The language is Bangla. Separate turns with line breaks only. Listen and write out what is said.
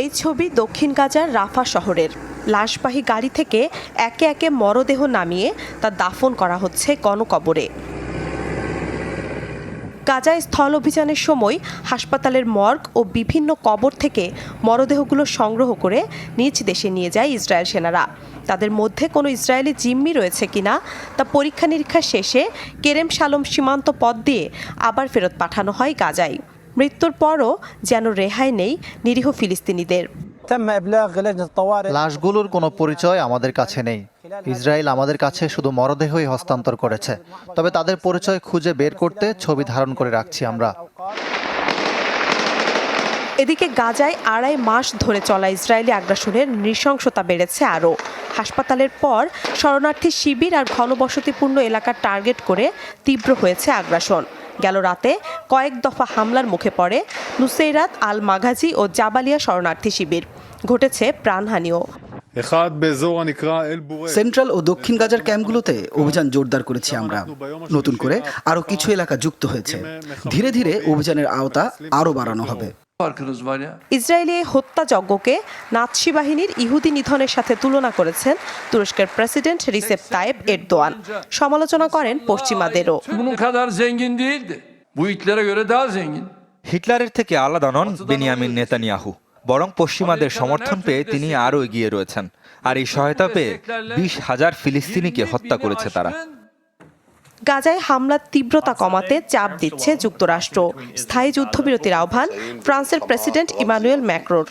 এই ছবি দক্ষিণ গাজার রাফা শহরের। লাশবাহী গাড়ি থেকে একে একে মরদেহ নামিয়ে তা দাফন করা হচ্ছে গণকবরে। গাজায় স্থল অভিযানের সময় হাসপাতালের মর্গ ও বিভিন্ন কবর থেকে মরদেহগুলো সংগ্রহ করে নিজ দেশে নিয়ে যায় ইসরায়েল সেনারা। তাদের মধ্যে কোনো ইসরায়েলি জিম্মি রয়েছে কিনা তা পরীক্ষা নিরীক্ষা শেষে কেরেম শালম সীমান্ত পথ দিয়ে আবার ফেরত পাঠানো হয় গাজায়। মৃত্যুর পরও যেন রেহাই নেই নিরীহ ফিলিস্তিনিদের।
লাশগুলোর কোনো পরিচয় আমাদের কাছে নেই। ইসরায়েল আমাদের কাছে শুধু মরদেহই হস্তান্তর করেছে। তবে তাদের পরিচয় খুঁজে বের করতে ছবি ধারণ করে রাখছি আমরা।
এদিকে গাজায় আড়াই মাস ধরে চলা ইসরায়েলি আগ্রাসনের নৃশংসতা বেড়েছে আরও। হাসপাতালের পর শরণার্থী শিবির আর ঘনবসতিপূর্ণ এলাকা টার্গেট করে তীব্র হয়েছে আগ্রাসন। গেল রাতে কয়েক দফা হামলার মুখে পড়ে নুসেইরাত আল মাঘাজি ও জাবালিয়া শরণার্থী শিবির। ঘটেছে প্রাণহানিও।
সেন্ট্রাল ও দক্ষিণ গাজার ক্যাম্পগুলোতে অভিযান জোরদার করেছি আমরা। নতুন করে আরও কিছু এলাকা যুক্ত হয়েছে। ধীরে ধীরে অভিযানের আওতা আরও বাড়ানো হবে।
Farkınız var ya?
ইসরায়েলি এই হত্যাযজ্ঞকে নাৎসি বাহিনীর ইহুদি নিধনের সাথে তুলনা করেছেন তুরস্কের প্রেসিডেন্ট রিসেপ তায়েব এরদোয়ান সমালোচনা করেন পশ্চিমাদেরও
Bunun kadar zengin değildi. Bu Hitler'e göre daha zengin.
হিটলারের থেকে আলাদা নন বেনিয়ামিন নেতানিয়াহু বরং পশ্চিমাদের সমর্থন পেয়ে তিনি আরও এগিয়ে রয়েছেন আর এই সহায়তা পেয়ে বিশ হাজার ফিলিস্তিনিকে হত্যা করেছে তারা
গাজায় হামলার তীব্রতা কমাতে চাপ দিচ্ছে যুক্তরাষ্ট্র। স্থায়ী যুদ্ধবিরতির আহ্বান ফ্রান্সের প্রেসিডেন্ট ইমানুয়েল ম্যাক্রোর।